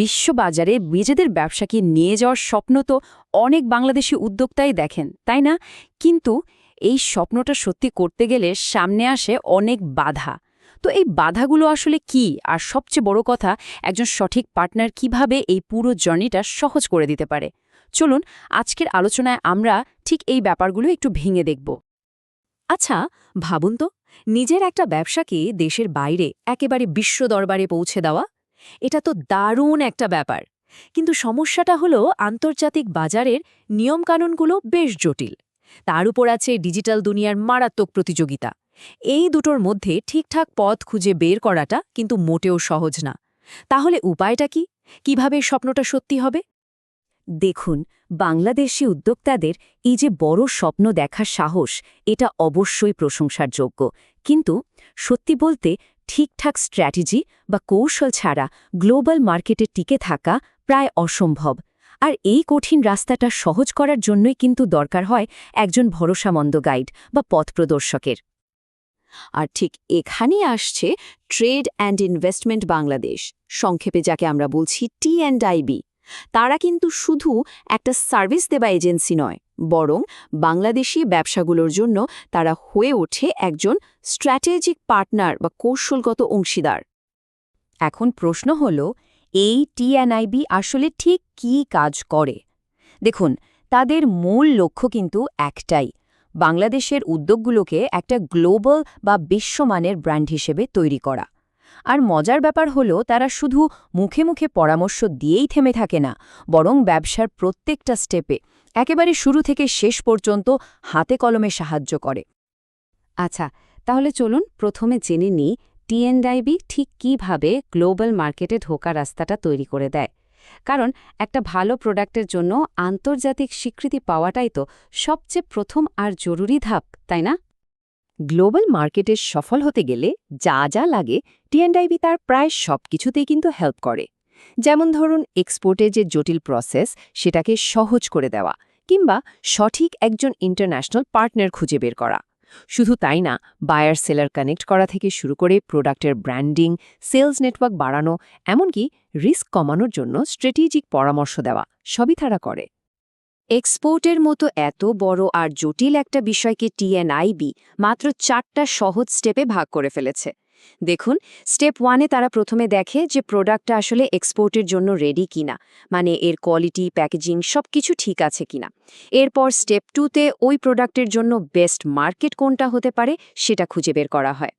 বিশ্ববাজারে নিজেদের ব্যবসাকে নিয়ে যাওয়ার স্বপ্ন তো অনেক বাংলাদেশি উদ্যোক্তাই দেখেন, তাই না? কিন্তু এই স্বপ্নটা সত্যি করতে গেলে সামনে আসে অনেক বাধা। তো এই বাধাগুলো আসলে কি? আর সবচেয়ে বড় কথা, একজন সঠিক পার্টনার কীভাবে এই পুরো জার্নিটা সহজ করে দিতে পারে? চলুন আজকের আলোচনায় আমরা ঠিক এই ব্যাপারগুলো একটু ভেঙে দেখব। আচ্ছা ভাবুন তো, নিজের একটা ব্যবসাকে দেশের বাইরে, একেবারে বিশ্ব দরবারে পৌঁছে দেওয়া এটা তো দারুণ একটা ব্যাপার। কিন্তু সমস্যাটা হলো আন্তর্জাতিক বাজারের নিয়মকানুনগুলো বেশ জটিল। তার উপর আছে ডিজিটাল দুনিয়ার মারাত্মক প্রতিযোগিতা। এই দুটোর মধ্যে ঠিকঠাক পথ খুঁজে বের করাটা কিন্তু মোটেও সহজ না। তাহলে উপায়টা কি? কীভাবে স্বপ্নটা সত্যি হবে? দেখুন, বাংলাদেশি উদ্যোক্তাদের এই যে বড় স্বপ্ন দেখার সাহস, এটা অবশ্যই প্রশংসার যোগ্য কিন্তু সত্যি বলতে ঠিকঠাক স্ট্র্যাটেজি বা কৌশল ছাড়া গ্লোবাল মার্কেটে টিকে থাকা প্রায় অসম্ভব। আর এই কঠিন রাস্তাটা সহজ করার জন্যই কিন্তু দরকার হয় একজন ভরসামন্দ গাইড বা পথ প্রদর্শকের। আর ঠিক এখানেই আসছে ট্রেড অ্যান্ড ইনভেস্টমেন্ট বাংলাদেশ, সংক্ষেপে যাকে আমরা বলছি টি অ্যান্ড আইবি তারা কিন্তু শুধু একটা সার্ভিস দেবা এজেন্সি নয় বরং বাংলাদেশি ব্যবসাগুলোর জন্য তারা হয়ে ওঠে একজন স্ট্র্যাটেজিক পার্টনার বা কৌশলগত অংশীদার। এখন প্রশ্ন হল, এই টিএনআইবি আসলে ঠিক কী কাজ করে? দেখুন, তাদের মূল লক্ষ্য কিন্তু একটাই, বাংলাদেশের উদ্যোগগুলোকে একটা গ্লোবাল বা বিশ্বমানের ব্র্যান্ড হিসেবে তৈরি করা। আর মজার ব্যাপার হলো, তারা শুধু মুখে মুখে পরামর্শ দিয়েই থেমে থাকে না, বরং ব্যবসার প্রত্যেকটা স্টেপে একেবারে শুরু থেকে শেষ পর্যন্ত হাতে কলমে সাহায্য করে। আচ্ছা তাহলে চলুন প্রথমে জেনে নিই টিএনডাইবি ঠিক কীভাবে গ্লোবাল মার্কেটে ঢোকা রাস্তাটা তৈরি করে দেয়। কারণ একটা ভালো প্রোডাক্টের জন্য আন্তর্জাতিক স্বীকৃতি পাওয়াটাই তো সবচেয়ে প্রথম আর জরুরি ধাপ, তাই না? গ্লোবাল মার্কেটে সফল হতে গেলে যা যা লাগে টিএনডাইবি তার প্রায় সব কিছুতেই কিন্তু হেল্প করে। যেমন ধরুন এক্সপোর্টে যে জটিল প্রসেস সেটাকে সহজ করে দেওয়া কিংবা সঠিক একজন ইন্টারন্যাশনাল পার্টনার খুঁজে বের করা। শুধু তাই না বায়ার সেলার কানেক্ট করা থেকে শুরু করে প্রোডাক্টের ব্র্যান্ডিং সেলস নেটওয়ার্ক বাড়ানো, এমনকি রিস্ক কমানোর জন্য স্ট্র্যাটেজিক পরামর্শ দেওয়া, সবই তারা করে। এক্সপোর্টের মতো এত বড় আর জটিল একটা বিষয়কে টিএনআইবি মাত্র চারটা সহজ স্টেপে ভাগ করে ফেলেছে। দেখুন স্টেপ ওয়ানে তারা প্রথমে দেখে যে প্রোডাক্টটা আসলে এক্সপোর্টের জন্য রেডি কিনা মানে এর কোয়ালিটি প্যাকেজিং সব কিছু ঠিক আছে কিনা। এরপর স্টেপ টুতে ওই প্রোডাক্টের জন্য বেস্ট মার্কেট কোনটা হতে পারে সেটা খুঁজে বের করা হয়।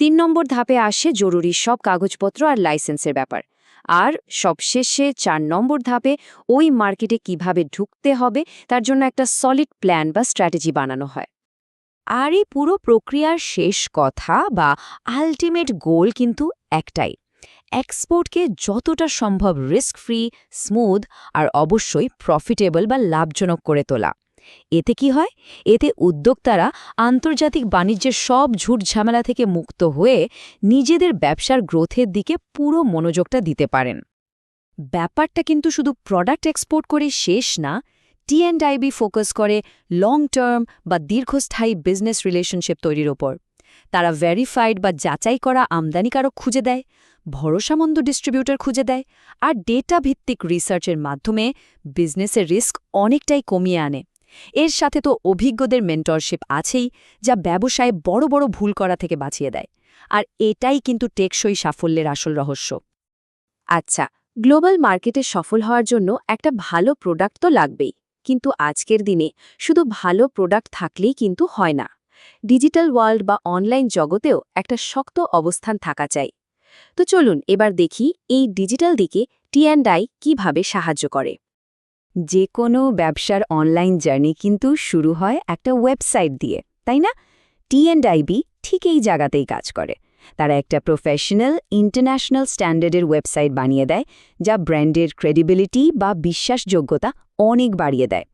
তিন নম্বর ধাপে আসে জরুরি সব কাগজপত্র আর লাইসেন্সের ব্যাপার। আর সবশেষে চার নম্বর ধাপে ওই মার্কেটে কীভাবে ঢুকতে হবে তার জন্য একটা সলিড প্ল্যান বা স্ট্র্যাটেজি বানানো হয়। আর এই পুরো প্রক্রিয়ার শেষ কথা বা আলটিমেট গোল কিন্তু একটাই। এক্সপোর্টকে যতটা সম্ভব রিস্ক ফ্রি স্মুথ আর অবশ্যই প্রফিটেবল বা লাভজনক করে তোলা। এতে কি হয়? এতে উদ্যোক্তারা আন্তর্জাতিক বাণিজ্যের সব ঝুট ঝামেলা থেকে মুক্ত হয়ে নিজেদের ব্যবসার গ্রোথের দিকে পুরো মনোযোগটা দিতে পারেন। ব্যাপারটা কিন্তু শুধু প্রোডাক্ট এক্সপোর্ট করে শেষ না টিএনডাইবি ফোকাস করে লং টার্ম বা দীর্ঘস্থায়ী বিজনেস রিলেশনশিপ তৈরির ওপর। তারা ভেরিফাইড বা যাচাই করা আমদানিকারক খুঁজে দেয়, ভরসামন্দ ডিস্ট্রিবিউটর খুঁজে দেয় আর ডেটা ভিত্তিক রিসার্চের মাধ্যমে বিজনেসের রিস্ক অনেকটাই কমিয়ে আনে। এর সাথে তো অভিজ্ঞদের মেন্টরশিপ আছেই, যা ব্যবসায় বড় বড় ভুল করা থেকে বাঁচিয়ে দেয়। আর এটাই কিন্তু টেকসই সাফল্যের আসল রহস্য। আচ্ছা গ্লোবাল মার্কেটে সফল হওয়ার জন্য একটা ভালো প্রোডাক্ট তো লাগবেই। কিন্তু আজকের দিনে শুধু ভালো প্রোডাক্ট থাকলেই কিন্তু হয় না। ডিজিটাল ওয়ার্ল্ড বা অনলাইন জগতেও একটা শক্ত অবস্থান থাকা চাই। তো চলুন এবার দেখি এই ডিজিটাল দিকে টিঅ্যান্ডআই কীভাবে সাহায্য করে। যে কোনো ব্যবসার অনলাইন জার্নি কিন্তু শুরু হয় একটা ওয়েবসাইট দিয়ে, তাই না? টিএনডাইবি ঠিক এই জায়গাতেই কাজ করে। তারা একটা প্রফেশনাল ইন্টারন্যাশনাল স্ট্যান্ডার্ডের ওয়েবসাইট বানিয়ে দেয়, যা ব্র্যান্ডের ক্রেডিবিলিটি বা বিশ্বাসযোগ্যতা অনেক বাড়িয়ে দেয়।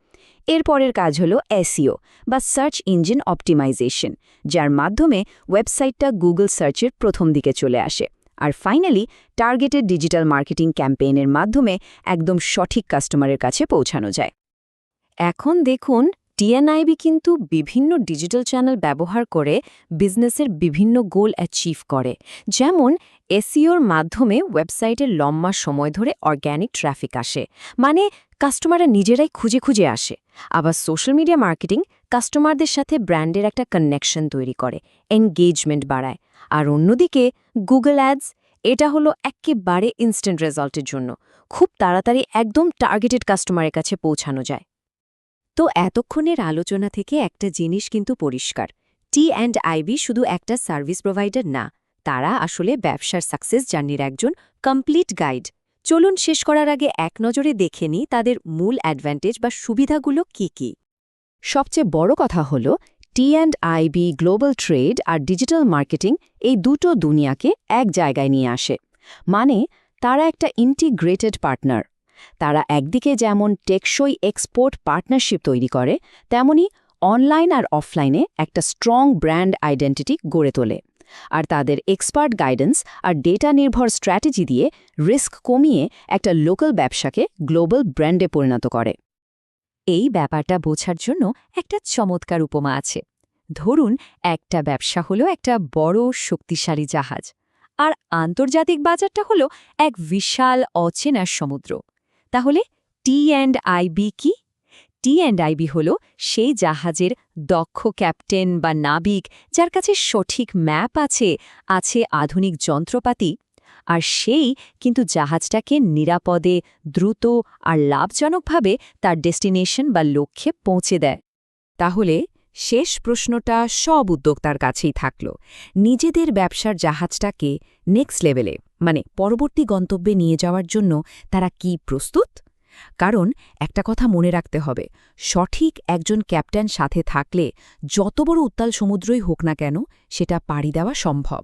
এরপরের কাজ হল এসিও বা সার্চ ইঞ্জিন অপটিমাইজেশন, যার মাধ্যমে ওয়েবসাইটটা গুগল সার্চের প্রথম দিকে চলে আসে। আর ফাইনালি টার্গেটেড ডিজিটাল মার্কেটিং ক্যাম্পেইনের মাধ্যমে একদম সঠিক কাস্টমারের কাছে পৌঁছানো যায়। এখন দেখুন টিএনআইবি কিন্তু বিভিন্ন ডিজিটাল চ্যানেল ব্যবহার করে বিজনেসের বিভিন্ন গোল অ্যাচিভ করে। যেমন এসিওর মাধ্যমে ওয়েবসাইটের লম্বা সময় ধরে অর্গ্যানিক ট্রাফিক আসে। মানে কাস্টমাররা নিজেরাই খুঁজে খুঁজে আসে। আবার সোশ্যাল মিডিয়া মার্কেটিং কাস্টমারদের সাথে ব্র্যান্ডের একটা কানেকশন তৈরি করে এনগেজমেন্ট বাড়ায়। আর অন্যদিকে গুগল অ্যাডস এটা হলো একেবারে ইনস্ট্যান্ট রেজাল্টের জন্য। খুব তাড়াতাড়ি একদম টার্গেটেড কাস্টমারের কাছে পৌঁছানো যায়। তো এতক্ষণের আলোচনা থেকে একটা জিনিস কিন্তু পরিষ্কার। টি অ্যান্ড আইবি শুধু একটা সার্ভিস প্রোভাইডার না, তারা আসলে ব্যবসার সাকসেস জার্নির একজন কমপ্লিট গাইড। চলুন শেষ করার আগে এক নজরে দেখে নিই তাদের মূল অ্যাডভান্টেজ বা সুবিধাগুলো কি কি। সবচেয়ে বড় কথা হল, T and IB global trade R digital marketing এই দুটো দুনিয়াকে এক জায়গায় নিয়ে আসে। মানে তারা একটা ইন্টিগ্রেটেড পার্টনার। তারা একদিকে যেমন টেকসই এক্সপোর্ট পার্টনারশিপ তৈরি করে, তেমনি অনলাইন আর অফলাইনে একটা স্ট্রং ব্র্যান্ড আইডেন্টিটি গড়ে তোলে। আর তাদের এক্সপার্ট গাইডেন্স আর ডেটা নির্ভর স্ট্র্যাটেজি দিয়ে রিস্ক কমিয়ে একটা লোকাল ব্যবসাকে গ্লোবাল ব্র্যান্ডে পরিণত করে। এই ব্যাপারটা বোঝার জন্য একটা চমৎকার উপমা আছে। ধরুন, একটা ব্যবসা হলো একটা বড় শক্তিশালী জাহাজ, আর আন্তর্জাতিক বাজারটা হলো এক বিশাল অচেনা সমুদ্র। তাহলে টি অ্যান্ড আইবি কি? টি অ্যান্ড আইবি হল সেই জাহাজের দক্ষ ক্যাপ্টেন বা নাবিক যার কাছে সঠিক ম্যাপ আছে আছে আধুনিক যন্ত্রপাতি, আর সেই কিন্তু জাহাজটাকে নিরাপদে, দ্রুত আর লাভজনকভাবে তার ডেস্টিনেশন বা লক্ষ্যে পৌঁছে দেয়। তাহলে শেষ প্রশ্নটা সব উদ্যোক্তার কাছেই থাকল। নিজেদের ব্যবসার জাহাজটাকে নেক্সট লেভেলে মানে পরবর্তী গন্তব্যে নিয়ে যাওয়ার জন্য তারা কি প্রস্তুত? কারণ একটা কথা মনে রাখতে হবে, সঠিক একজন ক্যাপ্টেন সাথে থাকলে যত বড় উত্তাল সমুদ্রই হোক না কেন, সেটা পাড়ি দেওয়া সম্ভব।